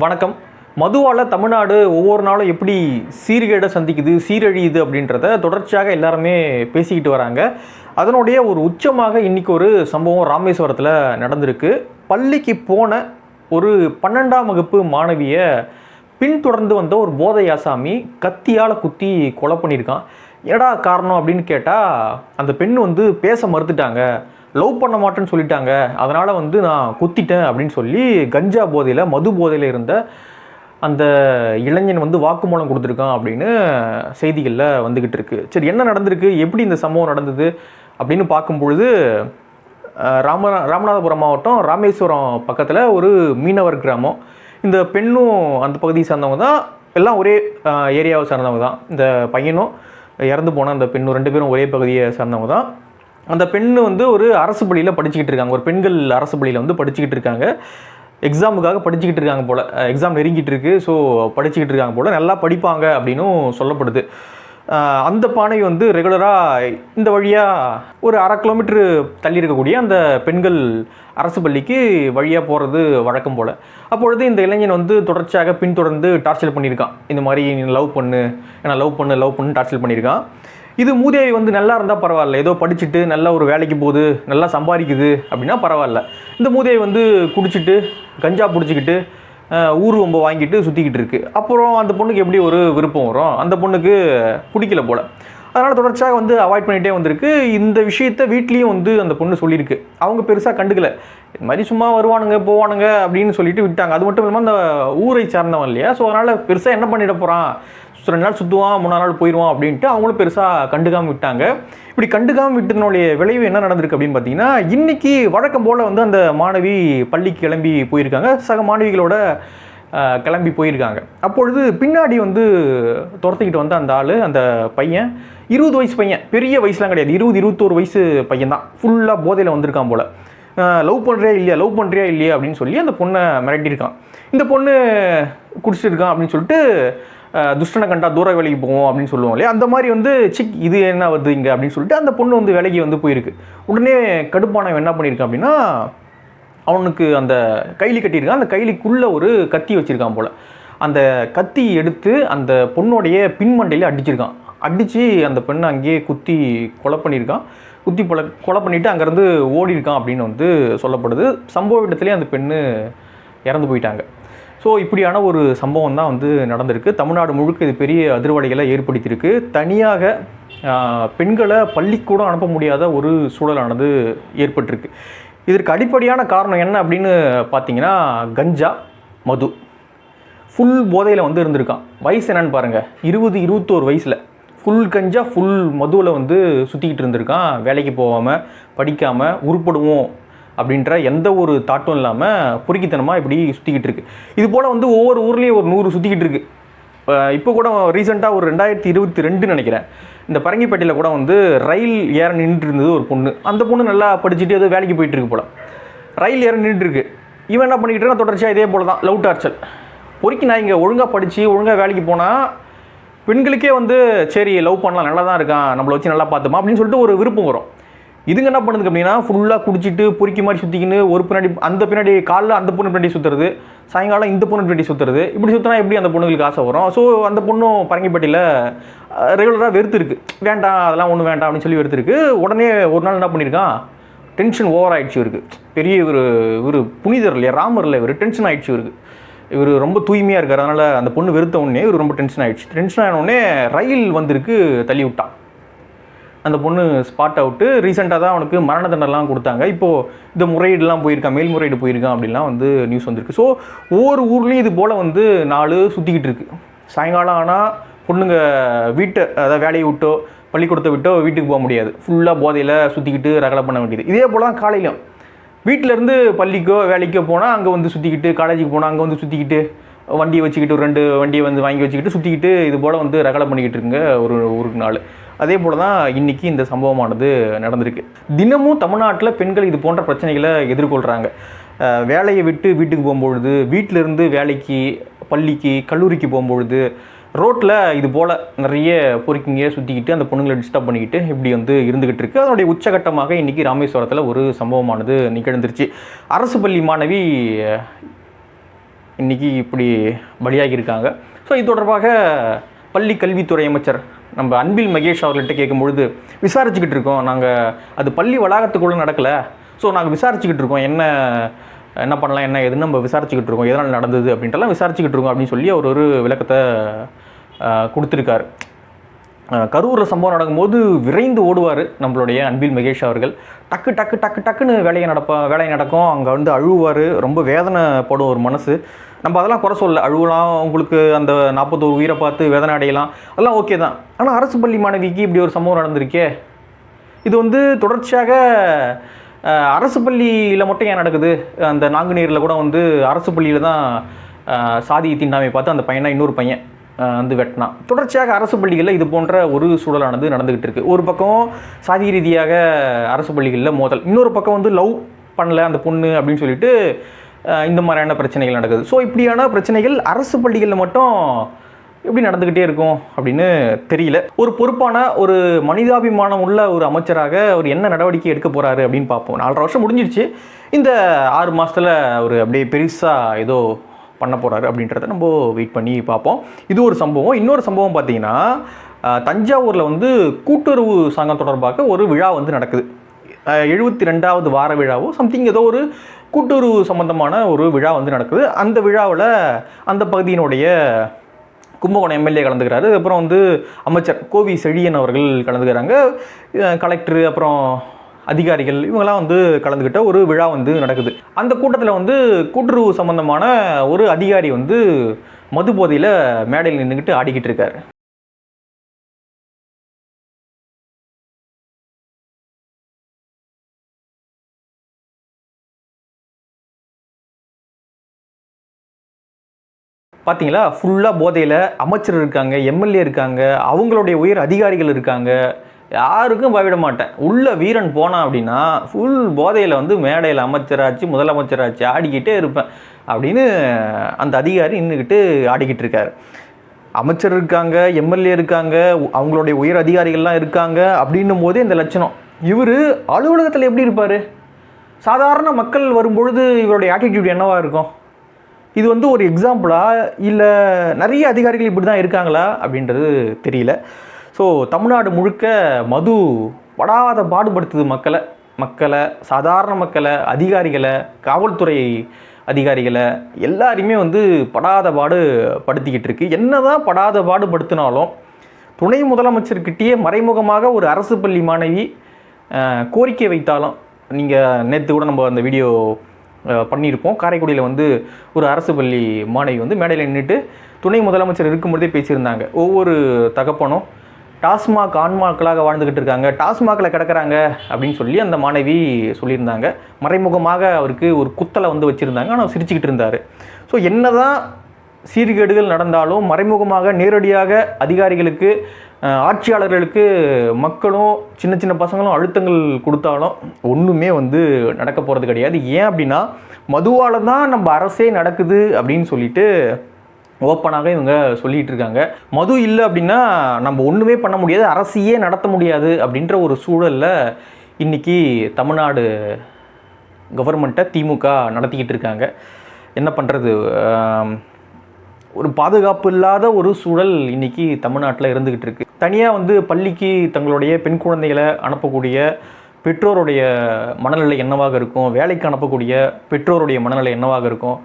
வணக்கம். மதுவால் தமிழ்நாடு ஒவ்வொரு நாளும் எப்படி சீர்கேடை சந்திக்குது சீரழியுது அப்படின்றத தொடர்ச்சியாக எல்லாருமே பேசிக்கிட்டு வராங்க. அதனுடைய ஒரு உச்சமாக இன்னைக்கு ஒரு சம்பவம் ராமேஸ்வரத்தில் நடந்திருக்கு. பள்ளிக்கு போன ஒரு பன்னெண்டாம் வகுப்பு மாணவியை பின்தொடர்ந்து வந்த ஒரு போதை ஆசாமி கத்தியால் குத்தி கொலை பண்ணியிருக்கான். என்னடா காரணம் அப்படின்னு கேட்டால் அந்த பெண் வந்து பேச மறுத்துட்டாங்க. லவ் பண்ண மாட்டேன்னு சொல்லிட்டாங்க. அதனால் வந்து நான் குத்திட்டேன் அப்படின்னு சொல்லி கஞ்சா போதையில் மது போதையில் இருந்த அந்த இளைஞன் வந்து வாக்குமூலம் கொடுத்துருக்கான் அப்படின்னு செய்திகளில் வந்துக்கிட்டு இருக்கு. சரி என்ன நடந்திருக்கு? எப்படி இந்த சம்பவம் நடந்தது? அப்படின்னு பார்க்கும்பொழுது ராம ராமநாதபுரம் மாவட்டம் ராமேஸ்வரம் பக்கத்தில் ஒரு மீனவர் கிராமம். இந்த பெண்ணும் அந்த பகுதியை சார்ந்தவங்க தான் எல்லாம் ஒரே ஏரியாவை சார்ந்தவங்க தான். இந்த பையனும் இறந்து போன அந்த பெண்ணும் ரெண்டு பேரும் ஒரே பகுதியை சார்ந்தவங்க தான். அந்த பெண் வந்து ஒரு அரசு பள்ளியில் படிச்சுக்கிட்டு இருக்காங்க. ஒரு பெண்கள் அரசு பள்ளியில் வந்து படிச்சுக்கிட்டு இருக்காங்க. எக்ஸாமுக்காக படிச்சுக்கிட்டு இருக்காங்க போல். எக்ஸாம் நெருங்கிட்டு இருக்கு. ஸோ படிச்சுக்கிட்டு இருக்காங்க போல். நல்லா படிப்பாங்க அப்படின்னும் சொல்லப்படுது. அந்த பானை வந்து ரெகுலராக இந்த வழியாக ஒரு அரை கிலோமீட்டர் தள்ளி இருக்கக்கூடிய அந்த பெண்கள் அரசு பள்ளிக்கு வழியாக போகிறது வழக்கம் போல். அப்பொழுது இந்த இளைஞன் வந்து தொடர்ச்சியாக பின்தொடர்ந்து டார்ச்சர் பண்ணியிருக்கான். இந்த மாதிரி நீ லவ் பண்ணு. ஏன்னா லவ் பண்ணு லவ் பண்ணு டார்ச்சர் பண்ணியிருக்கான். இது மூதேவி வந்து நல்லா இருந்தால் பரவாயில்ல. ஏதோ படிச்சுட்டு நல்ல ஒரு வேலைக்கு போகுது நல்லா சம்பாதிக்குது அப்படின்னா பரவாயில்ல. இந்த மூதேவி வந்து குடிச்சிட்டு கஞ்சா பிடிச்சிக்கிட்டு ஊர் ரொம்ப வாங்கிட்டு சுற்றிக்கிட்டு இருக்கு. அப்புறம் அந்த பொண்ணுக்கு எப்படி ஒரு விருப்பம் வரும்? அந்த பொண்ணுக்கு பிடிக்கல போல். அதனால் தொடர்ச்சியாக வந்து அவாய்ட் பண்ணிகிட்டே வந்திருக்கு. இந்த விஷயத்த வீட்லேயும் வந்து அந்த பொண்ணு சொல்லியிருக்கு. அவங்க பெருசாக கண்டுக்கல. இது மாதிரி சும்மா வருவானுங்க போவானுங்க அப்படின்னு சொல்லிட்டு விட்டாங்க. அது மட்டும் இல்லாமல் அந்த ஊரை சார்ந்தவன் இல்லையா? ஸோ அதனால் பெருசாக என்ன பண்ணிட போகிறான் ரெண்டு நாள் சுற்றுவான் மூணு நாள் போயிடுவான் அப்படின்ட்டு அவங்களும் பெருசாக கண்டுக்காமல் விட்டாங்க. இப்படி கண்டுக்காமல் விட்டதனுடைய விளைவு என்ன நடந்திருக்கு அப்படின்னு பார்த்தீங்கன்னா இன்றைக்கி வழக்கம் போல் வந்து அந்த மாணவி பள்ளிக்கு கிளம்பி போயிருக்காங்க. சக மாணவிகளோட கிளம்பி போயிருக்காங்க. அப்பொழுது பின்னாடி வந்து துரத்திக்கிட்டு வந்த அந்த ஆள் அந்த பையன் இருபது வயசு பையன் பெரிய வயசுலாம் கிடையாது. இருபது இருபத்தோரு வயசு பையன் தான் ஃபுல்லாக போதையில் வந்திருக்கான் போல். லவ் பண்ணுறியா இல்லையா? லவ் பண்ணுறியா இல்லையா? அப்படின்னு சொல்லி அந்த பொண்ணை மிரட்டியிருக்கான். இந்த பொண்ணு குடிச்சிட்டு இருக்கான் அப்படின்னு சொல்லிட்டு துஷ்டனை கண்டா தூர வேலைக்கு போவோம் அப்படின்னு சொல்லுவோம் இல்லையா? அந்த மாதிரி வந்து சிக் இது என்ன வருது இங்கே? அப்படின்னு சொல்லிட்டு அந்த பொண்ணு வந்து வேலைக்கு வந்து போயிருக்கு. உடனே கடுப்பானவன் என்ன பண்ணியிருக்கான் அப்படின்னா அவனுக்கு அந்த கைலி கட்டியிருக்கான். அந்த கைலிக்குள்ளே ஒரு கத்தி வச்சுருக்கான் போல். அந்த கத்தி எடுத்து அந்த பொண்ணுடைய பின்மண்டையிலே அடிச்சிருக்கான். அடித்து அந்த பெண்ணை அங்கேயே குத்தி கொலை பண்ணியிருக்கான். குத்தி கொலை கொலை பண்ணிவிட்டு அங்கேருந்து ஓடி இருக்கான் அப்படின்னு வந்து சொல்லப்படுது. சம்பவ இடத்துலேயே அந்த பெண்ணு இறந்து போயிட்டாங்க. ஸோ இப்படியான ஒரு சம்பவம் தான் வந்து நடந்திருக்கு. தமிழ்நாடு முழுக்க இது பெரிய அதிர்வடைகளை ஏற்படுத்தியிருக்கு. தனியாக பெண்களை பள்ளிக்கூடம் அனுப்ப முடியாத ஒரு சூழலானது ஏற்பட்டிருக்கு. இதற்கு அடிப்படையான காரணம் என்ன அப்படின்னு பார்த்தீங்கன்னா கஞ்சா மது. ஃபுல் போதையில் வந்து இருந்திருக்கான். வயசு என்னன்னு பாருங்கள் இருபது இருபத்தோரு வயசில். ஃபுல் கஞ்சா ஃபுல் மதுவில் வந்து சுற்றிக்கிட்டு இருந்திருக்கான். வேலைக்கு போகாமல் படிக்காமல் உருப்படுவோம். அப்படின்ற எந்த ஒரு தாட்டும் இல்லாமல் பொறுக்கித்தனமாக இப்படி சுற்றிக்கிட்டு இருக்கு. இது போல் வந்து ஒவ்வொரு ஊர்லேயும் ஒரு நூறு சுற்றிக்கிட்டு இருக்கு. இப்போ கூட ரீசெண்டாக ஒரு ரெண்டாயிரத்தி இருபத்தி ரெண்டு நினைக்கிறேன். இந்த பரங்கிப்பேட்டையில் கூட வந்து ரயில் ஏற நின்று இருந்தது ஒரு பொண்ணு. அந்த பொண்ணு நல்லா படிச்சுட்டு ஏதோ வேலைக்கு போயிட்டு இருக்கு ரயில் ஏற நின்றுருக்கு இருக்கு. இவன் என்ன பண்ணிக்கிட்டு தொடர்ச்சியாக இதே போல் தான் லவ் டார்ச்சல் பொறுக்கி நான் இங்கே ஒழுங்காக படித்து ஒழுங்காக வேலைக்கு போனால் பெண்களுக்கே வந்து சரி லவ் பண்ணலாம் நல்லா தான் இருக்கான் நம்மளை வச்சு நல்லா பார்த்துமா அப்படின்னு சொல்லிட்டு ஒரு விருப்பம் வரும். இதுங்க என்ன பண்ணுது அப்படின்னா ஃபுல்லாக குடிச்சிட்டு பொறுக்கி மாதிரி சுற்றிக்கின்னு ஒரு பின்னாடி அந்த பின்னாடி காலில் அந்த பொண்ணு பின்னாடி சுற்றுறது சாயங்காலம் இந்த பொண்ணு பின்னாடி சுற்றுறது இப்படி சுற்றினா எப்படி அந்த பொண்ணுங்களுக்கு ஆசை வரும்? ஸோ அந்த பொண்ணும் பரங்கிப்பட்டியில் ரெகுலராக வெறுத்துருக்கு. வேண்டாம் அதெல்லாம் ஒன்றும் வேண்டாம் அப்படின்னு சொல்லி வெறுத்துருக்கு. உடனே ஒரு நாள் என்ன பண்ணியிருக்கான் டென்ஷன் ஓவர் ஆகிடுச்சு இவருக்கு. பெரிய ஒரு இவர் புனிதர் இல்லையா? ராமர் இல்லை இவர். டென்ஷன் ஆகிடுச்சு இவருக்கு. இவர் ரொம்ப தூய்மையாக இருக்கார். அதனால் அந்த பொண்ணு வெறுத்த உடனே இவர் ரொம்ப டென்ஷன் ஆயிடுச்சு. டென்ஷன் ஆன உடனே ரயில் வந்திருக்கு தள்ளி விட்டான். அந்த பொண்ணு ஸ்பாட் அவுட்டு ரீசெண்டாக தான் அவனுக்கு மரண தண்டனைலாம் கொடுத்தாங்க. இப்போது இந்த முறையீடுலாம் போயிருக்கான் மேல்முறையீடு போயிருக்கான் அப்படிலாம் வந்து நியூஸ் வந்திருக்கு. ஸோ ஒவ்வொரு ஊர்லேயும் இது போல் வந்து நாலு சுற்றிக்கிட்டு இருக்குது சாயங்காலம் ஆனால் பொண்ணுங்க வீட்டை அதாவது வேலையை விட்டோ பள்ளிக்கூடத்தை விட்டோ வீட்டுக்கு போக முடியாது. ஃபுல்லாக போதையில் சுற்றிக்கிட்டு ரகலை பண்ண வேண்டியது. இதே போல் தான் காலையிலும். வீட்டிலேருந்து பள்ளிக்கோ வேலைக்கோ போனால் அங்கே வந்து சுற்றிக்கிட்டு காலேஜுக்கு போனால் அங்கே வந்து சுற்றிக்கிட்டு வண்டியை வச்சுக்கிட்டு ஒரு ரெண்டு வண்டியை வந்து வாங்கி வச்சுக்கிட்டு சுற்றிக்கிட்டு இது போல் வந்து ரகலை பண்ணிக்கிட்டு இருக்குங்க ஒரு ஊருக்கு நாள். அதே போல் தான் இன்றைக்கி இந்த சம்பவமானது நடந்திருக்கு. தினமும் தமிழ்நாட்டில் பெண்கள் இது போன்ற பிரச்சனைகளை எதிர்கொள்கிறாங்க வேலையை விட்டு வீட்டுக்கு போகும்பொழுது வீட்டிலிருந்து வேலைக்கு பள்ளிக்கு கல்லூரிக்கு போகும்பொழுது ரோட்டில் இது போல் நிறைய பொறுக்கிங்க சுற்றிக்கிட்டு அந்த பொண்ணுங்களை டிஸ்டர்ப் பண்ணிக்கிட்டு இப்படி வந்து இருந்துகிட்டு இருக்குது அதனுடைய உச்சகட்டமாக இன்றைக்கி ராமேஸ்வரத்தில் ஒரு சம்பவமானது நிகழ்ந்துருச்சு. அரசு பள்ளி மாணவி இன்றைக்கி இப்படி பலியாகியிருக்காங்க ஸோ இது தொடர்பாக பள்ளி கல்வித்துறை அமைச்சர் நம்ம அன்பில் மகேஷ் அவர்கள்ட்ட கேட்கும்பொழுது விசாரிச்சுக்கிட்டு இருக்கோம். நாங்கள் அது பள்ளி வளாகத்துக்குள்ளே நடக்கலை. ஸோ நாங்கள் விசாரிச்சுக்கிட்டு இருக்கோம். என்ன என்ன பண்ணலாம் என்ன ஏதுன்னு நம்ம விசாரிச்சுக்கிட்டு இருக்கோம். எதனால் நடந்தது அப்படின்ட்டுலாம் விசாரிச்சுக்கிட்டு இருக்கோம் அப்படின்னு சொல்லி அவர் ஒரு விளக்கத்தை கொடுத்துருக்காரு. கரூரில் சம்பவம் நடக்கும்போது விரைந்து ஓடுவார் நம்மளுடைய அன்பில் மகேஷ் அவர்கள். டக்கு டக்கு டக்கு டக்குன்னு வேலையை நடப்பா வேலை நடக்கும். அங்கே வந்து அழுவார் ரொம்ப வேதனைப்படும் ஒரு மனசு. நம்ம அதெல்லாம் குறை சொல்ல அழுவலாம் உங்களுக்கு அந்த நாற்பத்தோரு உயிரை பார்த்து வேதனை அடையலாம். அதெல்லாம் ஓகே தான். ஆனால் அரசு பள்ளி மாணவிக்கு இப்படி ஒரு சம்பவம் நடந்திருக்கே. இது வந்து தொடர்ச்சியாக அரசு பள்ளியில் மட்டும் ஏன் நடக்குது? அந்த நாங்குநீரில் கூட வந்து அரசு பள்ளியில் தான் சாதி தீண்டாமை பார்த்து அந்த பையனாக இன்னொரு பையன். வந்து வெட்டினான் தொடர்ச்சியாக அரசு பள்ளிகளில் இது போன்ற ஒரு சூழலானது நடந்துகிட்டு இருக்கு. ஒரு பக்கம் சாதி ரீதியாக அரசு பள்ளிகளில் மோதல். இன்னொரு பக்கம் வந்து லவ் பண்ணல அந்த பொண்ணு அப்படின்னு சொல்லிட்டு இந்த மாதிரியான பிரச்சனைகள் நடக்குது. ஸோ இப்படியான பிரச்சனைகள் அரசு பள்ளிகளில் மட்டும் எப்படி நடந்துக்கிட்டே இருக்கும் அப்படின்னு தெரியல. ஒரு பொறுப்பான ஒரு மனிதாபிமானம் உள்ள ஒரு அமைச்சராக அவர் என்ன நடவடிக்கை எடுக்க போகிறாரு அப்படின்னு பார்ப்போம். நாலரை வருஷம் முடிஞ்சிருச்சு. இந்த ஆறு மாதத்தில் அவர் அப்படியே பெருசாக ஏதோ பண்ண போகிறாரு அப்படின்றத நம்ம வெயிட் பண்ணி பார்ப்போம். இது ஒரு சம்பவம். இன்னொரு சம்பவம் பார்த்தீங்கன்னா தஞ்சாவூரில் வந்து கூட்டுறவு சங்கம் தொடர்பாக ஒரு விழா வந்து நடக்குது. எழுபத்தி ரெண்டாவது வார விழாவோ சம்திங் ஏதோ ஒரு கூட்டுறவு சம்பந்தமான ஒரு விழா வந்து நடக்குது. அந்த விழாவில் அந்த பகுதியினுடைய கும்பகோணம் எம்எல்ஏ கலந்துக்கிறாரு. அப்புறம் வந்து அமைச்சர் கோவி செழியன் அவர்கள் கலந்துக்கிறாங்க. கலெக்டர் அப்புறம் அதிகாரிகள் இவங்கெல்லாம் வந்து கலந்துக்கிட்ட ஒரு விழா வந்து நடக்குது. அந்த கூட்டத்தில் வந்து கூட்டுறவு சம்பந்தமான ஒரு அதிகாரி வந்து மது போதையில் மேடையில் நின்றுக்கிட்டு ஆடிக்கிட்டு இருக்காரு. பார்த்தீங்களா ஃபுல்லாக போதையில் அமைச்சர் இருக்காங்க எம்எல்ஏ இருக்காங்க அவங்களுடைய உயர் அதிகாரிகள் இருக்காங்க. யாருக்கும் பயவிட மாட்டேன். உள்ளே வீரன் போனான் அப்படின்னா ஃபுல் போதையில் வந்து மேடையில் அமைச்சராச்சு முதலமைச்சராச்சு ஆடிக்கிட்டே இருப்பேன் அப்படின்னு அந்த அதிகாரி நின்றுக்கிட்டு ஆடிக்கிட்டு இருக்காரு. அமைச்சர் இருக்காங்க எம்எல்ஏ இருக்காங்க அவங்களுடைய உயர் அதிகாரிகள்லாம் இருக்காங்க அப்படின்னும் போதே இந்த லட்சணம். இவர் அலுவலகத்தில் எப்படி இருப்பார்? சாதாரண மக்கள் வரும்பொழுது இவருடைய ஆட்டிடியூட் என்னவாக இருக்கும்? இது வந்து ஒரு எக்ஸாம்பிளா இல்லை நிறைய அதிகாரிகள் இப்படி தான் இருக்காங்களா? அப்படின்றது தெரியல. ஸோ தமிழ்நாடு முழுக்க மது படாத பாடுபடுத்துது மக்களை மக்களை சாதாரண மக்களை அதிகாரிகளை காவல்துறை அதிகாரிகளை எல்லாரையுமே வந்து படாத பாடு படுத்திக்கிட்டு இருக்கு. என்னதான் படாத பாடுபடுத்தினாலும் துணை முதலமைச்சர்கிட்டயே மறைமுகமாக ஒரு அரசு பள்ளி மாணவி கோரிக்கை வைத்தாலும் நீங்கள் நேற்று கூட நம்ம அந்த வீடியோ பண்ணியிருப்போம். காரைக்குடியில் வந்து ஒரு அரசு பள்ளி மாணவி வந்து மேடையில் நின்றுட்டு துணை முதலமைச்சர் இருக்கும்போதே பேசியிருந்தாங்க. ஒவ்வொரு தகப்பனும் டாஸ்மாக் ஆன்மாக்களாக வாழ்ந்துக்கிட்டு இருக்காங்க. டாஸ்மாகில் கிடக்குறாங்க அப்படின்னு சொல்லி அந்த மாணவி சொல்லியிருந்தாங்க. மறைமுகமாக அவருக்கு ஒரு குத்தலை வந்து வச்சுருந்தாங்க. ஆனால் சிரிச்சுக்கிட்டு இருந்தார். ஸோ என்ன தான் சீர்கேடுகள் நடந்தாலும் மறைமுகமாக நேரடியாக அதிகாரிகளுக்கு ஆட்சியாளர்களுக்கு மக்களும் சின்ன சின்ன பசங்களும் அழுத்தங்கள் கொடுத்தாலும் ஒன்றுமே வந்து நடக்க போகிறது கிடையாது. ஏன் அப்படின்னா மதுவால் தான் நம்ம அரசே நடக்குது அப்படின்னு சொல்லிட்டு ஓப்பனாக இவங்க சொல்லிகிட்டு இருக்காங்க மது இல்லை அப்படின்னா நம்ம ஒன்றுமே பண்ண முடியாது அரசியே நடத்த முடியாது அப்படின்ற ஒரு சூழலில் இன்னைக்கு தமிழ்நாடு கவர்மெண்ட்டை திமுக நடத்திக்கிட்டு இருக்காங்க என்ன பண்ணுறது ஒரு பாதுகாப்பு இல்லாத ஒரு சூழல் இன்னைக்கு தமிழ்நாட்டில் இருந்துக்கிட்டு இருக்குது தனியாக வந்து பள்ளிக்கு தங்களுடைய பெண் குழந்தைகளை அனுப்பக்கூடிய பெற்றோருடைய மனநிலை என்னவாக இருக்கும்? வேலைக்கு அனுப்பக்கூடிய பெற்றோருடைய மனநிலை என்னவாக இருக்கும்?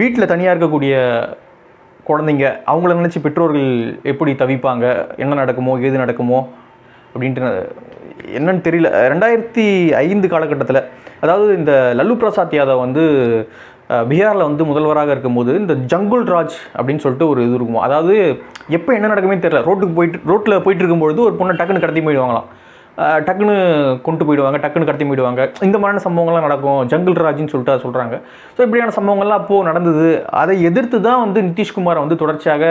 வீட்டில் தனியாக இருக்கக்கூடிய குழந்தைங்க அவங்கள நினச்சி பெற்றோர்கள் எப்படி தவிப்பாங்க? என்ன நடக்குமோ ஏது நடக்குமோ? அப்படின்ட்டு என்னன்னு தெரியல. ரெண்டாயிரத்தி ஐந்து காலகட்டத்தில் அதாவது இந்த லல்லு பிரசாத் யாதவ் வந்து பீகாரில் வந்து முதல்வராக இருக்கும்போது இந்த ஜங்குல் ராஜ் அப்படின்னு சொல்லிட்டு ஒரு இது இருக்கும். அதாவது எப்போ என்ன நடக்குமே தெரியல. ரோட்டுக்கு போயிட்டு ரோட்டில் போயிட்டு இருக்கும்பொழுது ஒரு பொண்ணை டக்குன்னு கடத்தி போயிடுவாங்களாம். டக்குன்னு கொண்டு போயிடுவாங்க டக்குன்னு கடத்தி போயிடுவாங்க. இந்த மாதிரியான சம்பவங்கள்லாம் நடக்கும். ஜங்கிள் ராஜ்னு சொல்லிட்டு சொல்கிறாங்க ஸோ இப்படியான சம்பவங்கள்லாம் அப்போது நடந்தது. அதை எதிர்த்து தான் வந்து நிதிஷ்குமாரை வந்து தொடர்ச்சியாக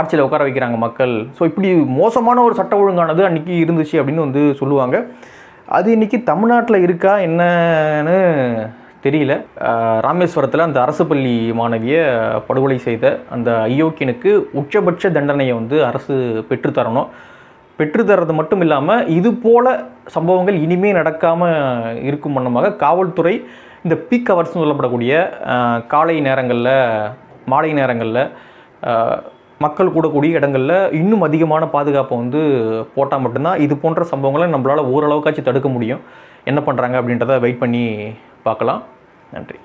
ஆட்சியில் உட்கார வைக்கிறாங்க மக்கள். ஸோ இப்படி மோசமான ஒரு சட்ட ஒழுங்கானது அன்றைக்கி இருந்துச்சு அப்படின்னு வந்து சொல்லுவாங்க. அது இன்னைக்கு தமிழ்நாட்டில் இருக்கா என்னன்னு தெரியல. ராமேஸ்வரத்தில் அந்த அரசு பள்ளி மாணவியை படுகொலை செய்த அந்த ஐயோக்கியனுக்கு உச்சபட்ச தண்டனையை வந்து அரசு பெற்றுத்தரணும். பெற்றுத்தரது மட்டும் இல்லாமல் இது போல சம்பவங்கள் இனிமே நடக்காமல் இருக்கும் வண்ணமாக காவல்துறை இந்த பீக் ஹவர்ஸ்னு சொல்லப்படக்கூடிய காலை நேரங்களில் மாலை நேரங்களில் மக்கள் கூடக்கூடிய இடங்களில் இன்னும் அதிகமான பாதுகாப்பை வந்து போட்டால் மட்டும்தான் இது போன்ற சம்பவங்களை நம்மளால் ஓரளவுக்காச்சும் தடுக்க முடியும். என்ன பண்ணுறாங்க அப்படின்றத வெயிட் பண்ணி பார்க்கலாம். நன்றி.